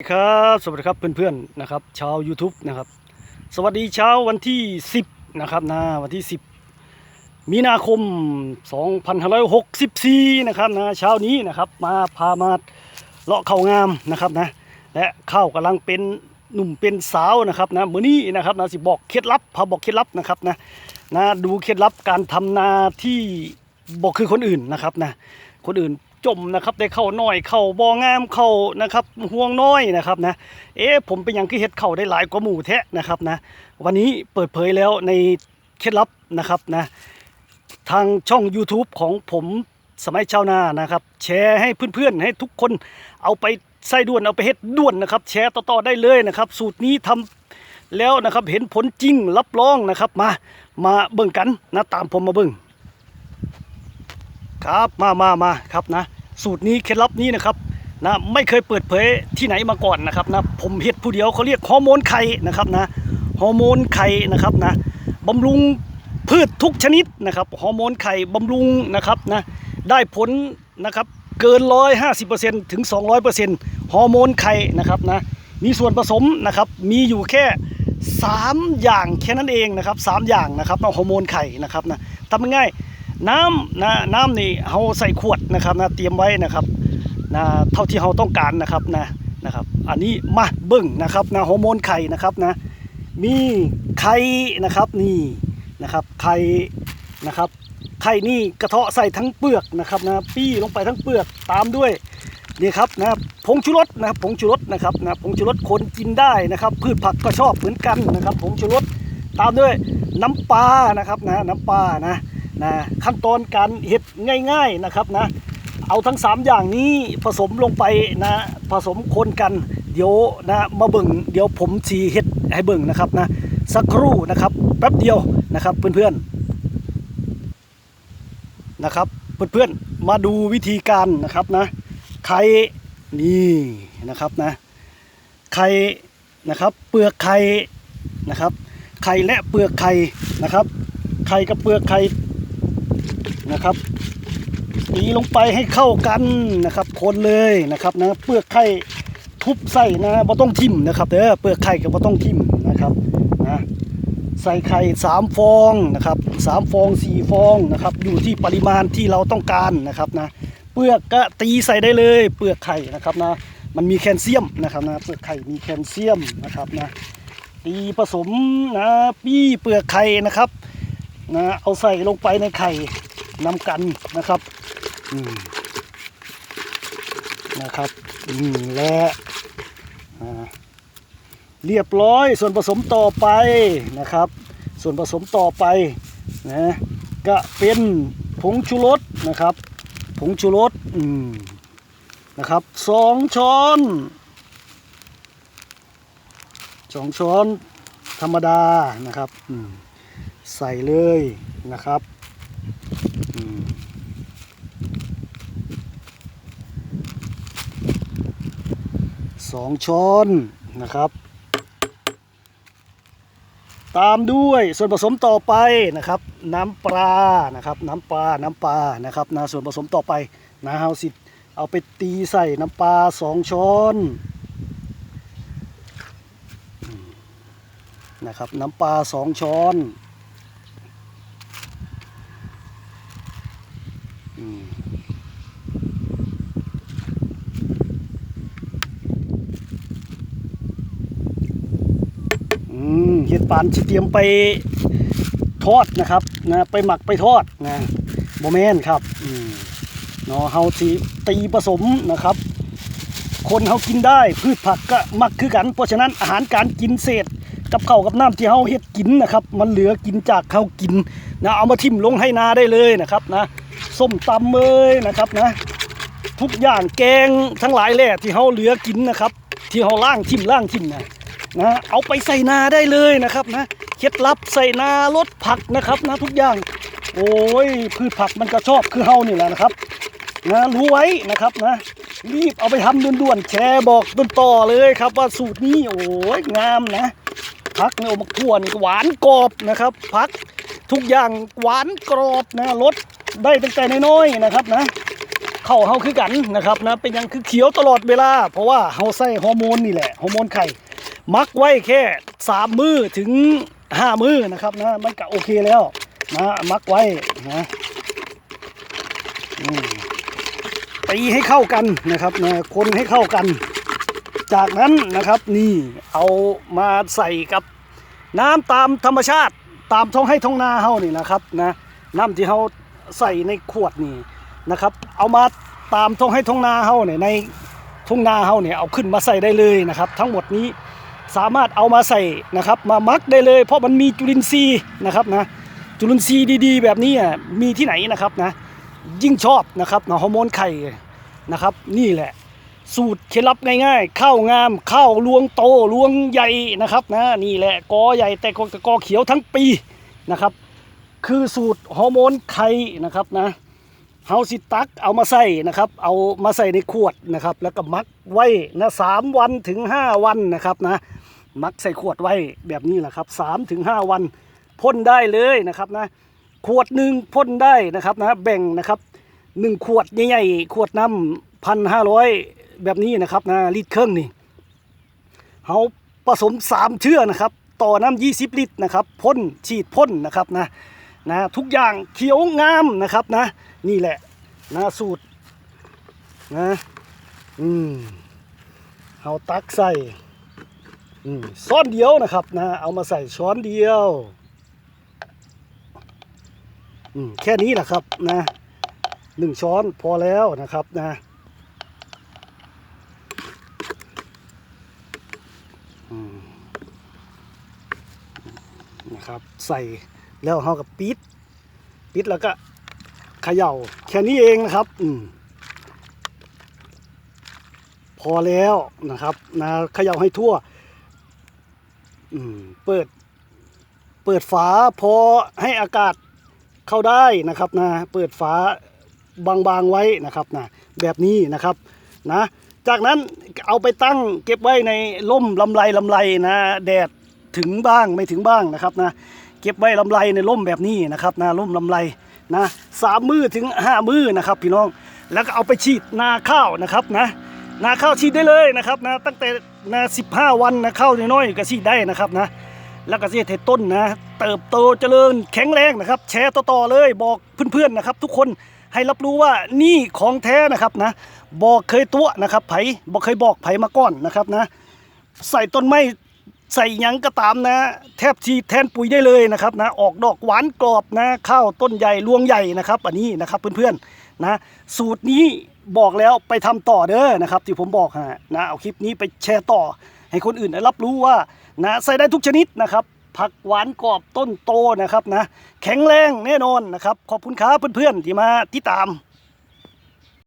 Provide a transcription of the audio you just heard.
ครับสวัสดีครับเพื่อนๆนะครับชาว YouTube นะครับสวัสดีเช้าวันที่ 10นะครับนะวันที่ 10 มีนาคม 2564นะครับนะเช้านี้นะครับมาพามาเลาะเข้าวงามนะครับนะและข้าวกำลังเป็นหนุ่มเป็นสาวนะครับนะมื้อนี้นะครับนะสิบอกเคล็ดลับพาบอกเคล็ดลับนะครับนะนะดูเคล็ดลับการทำนาที่บอกคือคนอื่นนะครับนะคนอื่น จมนะครับได้เข้าน้อยเข้าบองามเข้านะครับห่วงน้อยนะครับนะเอ๊ะผมเป็นอย่างคือเฮ็ดเข้าได้หลายกว่าหมู่แท้นะครับนะวันนี้เปิดเผยแล้วในเคล็ดลับนะครับนะทางช่อง YouTube ของผมสมัยชาวนานะครับ แชร์ให้เพื่อนๆ ให้ทุกคนเอาไปใส่ด่วนเอาไปเฮ็ดด่วนนะครับ แชร์ต่อๆได้เลยนะครับ สูตรนี้ทำแล้วนะครับเห็นผลจริงรับรองนะครับ มามาเบิ่งกันนะตามผมมาเบิ่ง ครับมามามาครับนะ สูตรนี้เคล็ดลับนี้นะครับนะไม่เคยเปิดเผยที่ไหนมาก่อนนะครับนะผมเฮ็ดผู้เดียวเขาเรียกฮอร์โมนไข่นะครับนะฮอร์โมนไข่นะครับนะบำรุงพืชทุกชนิดนะครับฮอร์โมนไข่บำรุงนะครับนะได้ผลนะครับเกิน150%ถึง200%ฮอร์โมนไข่นะครับนะมีส่วนผสมนะครับมีอยู่แค่3อย่างแค่นั้นเองนะครับ3อย่างนะครับเอาฮอร์โมนไข่นะครับนะทำง่ายๆ น้ำนะน้ำนี่เราใส่ขวดนะครับนะเตรียมไว้นะครับนะเท่าที่เราต้องการนะครับนะนะครับ อันนี้มาเบิ่งนะครับนะฮอร์โมนไข่นะครับนะมีไข่นะครับนี่นะครับไข่นะครับไข่นี่กระเทาะใส่ทั้งเปลือกนะครับนะปี้ลงไปทั้งเปลือกตามด้วยนี่ครับนะผงชูรสนะครับผงชูรสนะครับนะผงชูรสคนกินได้นะครับ พืชผักก็ชอบเหมือนกันนะครับผงชูรสตามด้วยน้ำปลานะครับนะน้ำปลานะ นะขั้นตอนการเห็ดง่ายๆนะครับนะเอาทั้ง 3 อย่างนี้ผสมลงไปนะผสมคนกันเดี๋ยวนะมาเบิ่งเดี๋ยวผมสีเห็ดให้เบิ่งนะครับนะสักครู่นะครับแป๊บเดียวนะครับเพื่อนๆนะครับเพื่อนๆมาดูวิธีการนะครับนะไข่นี่นะครับนะไข่นะครับเปลือกไข่นะครับไข่และเปลือกไข่นะครับไข่กับเปลือกไข่ นะครับตีลงไปให้เข้ากันนะครับ คนเลยนะครับนะเปลือกไข่ทุบใส่นะบ่ต้องทิ่มนะครับเด้อเปลือกไข่ก็บ่ต้องทิ่มนะครับนะใส่ไข่สามฟองนะครับสามฟองสี่ฟองนะครับ อยู่ที่ปริมาณที่เราต้องการนะครับนะเปลือกก็ตีใส่ได้เลย เปลือกไข่นะครับนะมันมีแคลเซียมนะครับนะเปลือกไข่มีแคลเซียมนะครับนะตีผสมนะปี้เปลือกไข่นะครับนะเอาใส่ลงไปในไข่ นำกันนะครับอืมนะครับอืมและอ่าเรียบร้อยส่วนผสมต่อไปนะครับ ส่วนผสมต่อไปนะก็เป็นผงชูรสนะครับ ผงชูรสอืมนะครับสองช้อนสองช้อนธรรมดานะครับอืมใส่เลยนะครับอืม สองช้อนนะครับ ตามด้วยส่วนผสมต่อไปนะครับ น้ำปลานะครับ น้ำปลาน้ำปลานะครับนะส่วนผสมต่อไปนะเฮาสิเอาไปตีใส่น้ำปลาสองช้อนนะครับน้ำปลาสองช้อนอืมอืมเห็ ดปานสิเตรียมไปทอดนะครับนะไปหมักไปทอดนะโมเมนครับอืมเนาะเฮาสิตีผสมนะครับ คนเฮากินได้พืชผักก็มักคือกัน เพราะฉะนั้นอาหารการกินเศษกับข้าวกับน้ำที่เฮาเฮ็ดกินนะครับ มันเหลือกินจากเฮากินนะเอามาทิ่มลงให้นาได้เลยนะครับนะส้มตำเมยนะครับนะทุกอย่างแกงทั้งหลายแหล่ที่เฮาเหลือกินนะครับ ที่เฮาล่างทิ่มล่างทิ่มนะ นะเอาไปใส่นาได้เลยนะครับนะเคล็ดลับใส่นาลดผักนะครับนะทุกอย่าง โอ้ยพืชผักมันก็ชอบคือเฮานี่แหละนะครับนะรู้ไว้นะครับนะ รีบเอาไปทำด่วนๆแชร์บอกต้นต่อเลยครับว่าสูตรนี้โอ้ยงามนะพักเนี่ยมะขั่วนี่หวานกรอบนะครับพักทุกอย่างหวานกรอบนะรสได้ตั้งแต่น้อยๆนะครับนะเข้าเฮาคือกันนะครับนะเป็นยังคือเขียวตลอดเวลา เพราะว่าเฮาใส่ฮอร์โมนนี่แหละฮอร์โมนไข่ มักไว้แค่สามมือถึงห้ามือนะครับนะมันก็โอเคแล้วนะมักไว้นะตีให้เข้ากันนะครับนะคนให้เข้ากัน จากนั้นนะครับนี่เอามาใส่กับน้ำตามธรรมชาติตามท้องให้ท้องนาเฮานี่นะครับนะน้ำที่เฮาใส่ในขวดนี่นะครับ เอามาตามท้องให้ท้องนาเฮาเนี่ยในทุ่งนาเฮาเนี่ยเอาขึ้นมาใส่ได้เลยนะครับ ทั้งหมดนี้ สามารถเอามาใส่นะครับมามักได้เลย เพราะมันมีจุลินทรีย์นะครับนะจุลินทรีย์ดีๆ แบบนี้อะมีที่ไหนนะครับนะยิ่งชอบนะครับนะฮอร์โมนไข่นะครับ นี่แหละ สูตรเคล็ดลับง่ายๆข้าวงามข้าวลวงโตลวงใหญ่นะครับนะนี่แหละกอใหญ่แต่กอกอเขียวทั้งปีนะครับ คือสูตรฮอร์โมนไข่นะครับนะ เฮาสิตักเอามาใส่นะครับ เอามาใส่ในขวดนะครับ แล้วก็มักไว้นะสามวันถึงห้าวันนะครับนะมักใส่ขวดไว้แบบนี้แหละครับสามถึงห้าวันพ่นได้เลยนะครับนะขวดหนึ่งพ่นได้นะครับนะแบ่งนะครับหนึ่งขวดใหญ่ๆขวดน้ำพันห้าร้อยแบบนี้นะครับนะลิตรครึ่องนี่เฮาผสมสามเชื่อนะครับ ต่อน้ำยี่สิบลิตรนะครับพ่นฉีดพ่นนะครับนะนะทุกอย่างเขียวงามนะครับนะ นี่แหละนะสูตรนะอืมเอาตักใส่อืมช้อนเดียวนะครับนะเอามาใส่ช้อนเดียวอืมแค่นี้แหละครับนะหนึ่งช้อนพอแล้วนะครับนะนะครับ ใส่แล้วเขากับปี๊ดปิดแล้วก็ เขย่าแค่นี้เองนะครับ อืมพอแล้วนะครับนะเขย่าให้ทั่ว อืมเปิด เปิดฝาพอให้อากาศเข้าได้นะครับนะเปิดฝาบางๆไว้นะครับนะแบบนี้นะครับนะจากนั้นเอาไปตั้งเก็บไว้ในร่มลำไรลำไรนะแดดถึงบ้างไม่ถึงบ้างนะครับนะเก็บไว้ลำไรในร่มแบบนี้นะครับนะร่มลำไรนะ สามมือถึงห้ามือนะครับ พี่น้องแล้วก็เอาไปฉีดนาข้าวนะครับนะนาข้าวฉีดได้เลยนะครับนะตั้งแต่นาสิบห้าวันนะข้าวน้อยๆก็ฉีดได้นะครับนะแล้วก็เสียเทต้นนะ เติบโตเจริญแข็งแรงนะครับ แชร์ต่อๆเลยบอกเพื่อนๆนะครับ ทุกคนให้รับรู้ว่านี่ของแท้นะครับนะบอกเคยตัวนะครับไผบอกเคยบอกไผมาก่อนนะครับนะ ใส่ต้นไม้ ใส่ยังก็ตามนะ แทบทีแทนปุ๋ยได้เลยนะครับนะออกดอกหวานกรอบนะข้าวต้นใหญ่รวงใหญ่นะครับอันนี้นะครับเพื่อนๆนะสูตรนี้บอกแล้วไปทำต่อเด้อนะครับ ที่ผมบอกฮะนะเอาคลิปนี้ไปแชร์ต่อ ให้คนอื่นได้รับรู้ว่านะใส่ได้ทุกชนิดนะครับผักหวานกรอบต้นโตนะครับนะแข็งแรงแน่นอนนะครับ ขอบคุณครับเพื่อนๆที่มาติดตาม